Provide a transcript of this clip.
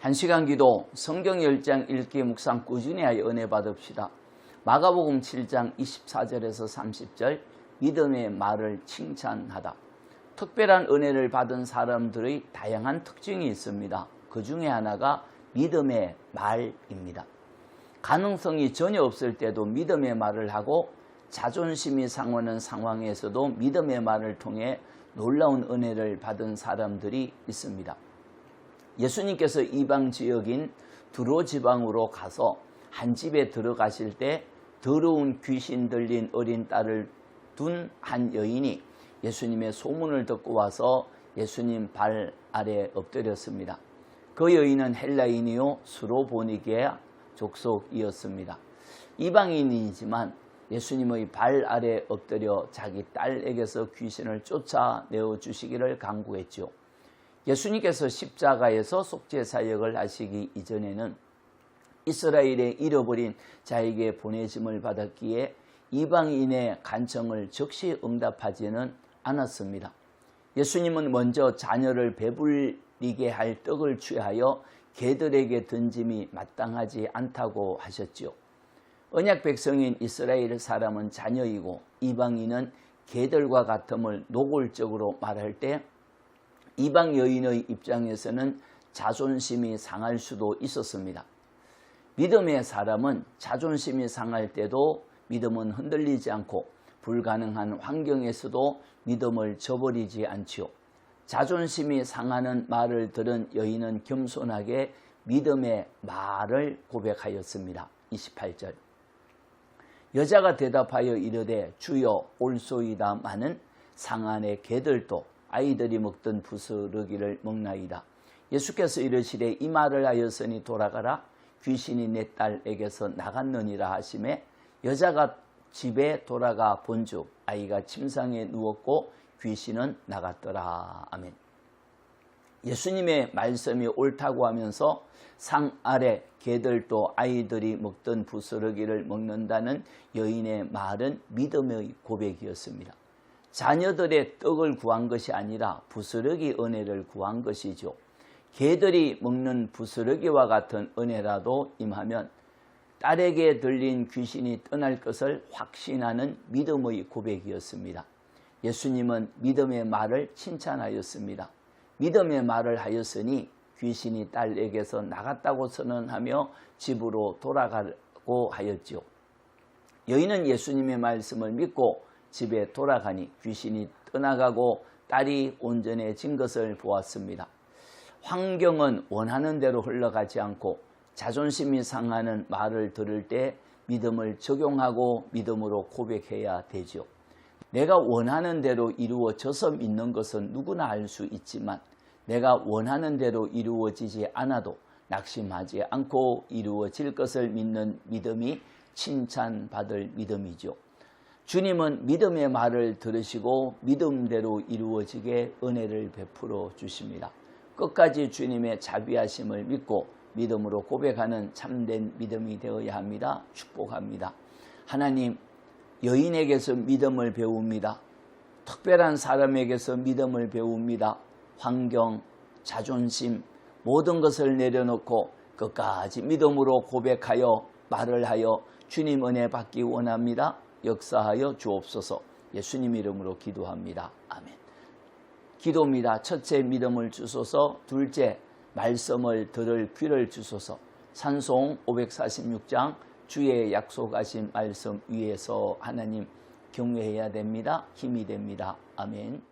한 시간 기도 성경 10장 읽기 묵상 꾸준히 하여 은혜 받읍시다. 마가복음 7장 24절에서 30절 믿음의 말을 칭찬하다. 특별한 은혜를 받은 사람들의 다양한 특징이 있습니다. 그 중에 하나가 믿음의 말입니다. 가능성이 전혀 없을 때도 믿음의 말을 하고 자존심이 상하는 상황에서도 믿음의 말을 통해 놀라운 은혜를 받은 사람들이 있습니다. 예수님께서 이방 지역인 두로 지방으로 가서 한 집에 들어가실 때 더러운 귀신 들린 어린 딸을 둔 한 여인이 예수님의 소문을 듣고 와서 예수님 발 아래 엎드렸습니다. 그 여인은 헬라인이요 수로보니게아 족속이었습니다. 이방인이지만 예수님의 발 아래 엎드려 자기 딸에게서 귀신을 쫓아내어 주시기를 강구했죠. 예수님께서 십자가에서 속죄 사역을 하시기 이전에는 이스라엘의 잃어버린 자에게 보내짐을 받았기에 이방인의 간청을 즉시 응답하지는 않았습니다. 예수님은 먼저 자녀를 배불리게 할 떡을 취하여 개들에게 던짐이 마땅하지 않다고 하셨지요. 언약 백성인 이스라엘 사람은 자녀이고 이방인은 개들과 같음을 노골적으로 말할 때 이방 여인의 입장에서는 자존심이 상할 수도 있었습니다. 믿음의 사람은 자존심이 상할 때도 믿음은 흔들리지 않고 불가능한 환경에서도 믿음을 저버리지 않지요. 자존심이 상하는 말을 들은 여인은 겸손하게 믿음의 말을 고백하였습니다. 28절. 여자가 대답하여 이르되 주여 올소이다마는 상안의 개들도 아이들이 먹던 부스러기를 먹나이다. 예수께서 이르시되 이 말을 하였으니 돌아가라 귀신이 내 딸에게서 나갔느니라 하심에 여자가 집에 돌아가 본즉 아이가 침상에 누웠고 귀신은 나갔더라. 아멘. 예수님의 말씀이 옳다고 하면서 상 아래 개들도 아이들이 먹던 부스러기를 먹는다는 여인의 말은 믿음의 고백이었습니다. 자녀들의 떡을 구한 것이 아니라 부스러기 은혜를 구한 것이죠. 개들이 먹는 부스러기와 같은 은혜라도 임하면 딸에게 들린 귀신이 떠날 것을 확신하는 믿음의 고백이었습니다. 예수님은 믿음의 말을 칭찬하였습니다. 믿음의 말을 하였으니 귀신이 딸에게서 나갔다고 선언하며 집으로 돌아가고 하였지요. 여인은 예수님의 말씀을 믿고 집에 돌아가니 귀신이 떠나가고 딸이 온전해진 것을 보았습니다. 환경은 원하는 대로 흘러가지 않고 자존심이 상하는 말을 들을 때 믿음을 적용하고 믿음으로 고백해야 되죠. 내가 원하는 대로 이루어져서 믿는 것은 누구나 알 수 있지만 내가 원하는 대로 이루어지지 않아도 낙심하지 않고 이루어질 것을 믿는 믿음이 칭찬받을 믿음이죠. 주님은 믿음의 말을 들으시고 믿음대로 이루어지게 은혜를 베풀어 주십니다. 끝까지 주님의 자비하심을 믿고 믿음으로 고백하는 참된 믿음이 되어야 합니다. 축복합니다. 하나님, 여인에게서 믿음을 배웁니다. 특별한 사람에게서 믿음을 배웁니다. 환경, 자존심, 모든 것을 내려놓고 끝까지 믿음으로 고백하여 말을 하여 주님 은혜 받기 원합니다. 역사하여 주옵소서 예수님 이름으로 기도합니다. 아멘. 기도입니다. 첫째 믿음을 주소서, 둘째 말씀을 들을 귀를 주소서. 찬송 546장 주의 약속하신 말씀 위에서 하나님 경외해야 됩니다. 힘이 됩니다. 아멘.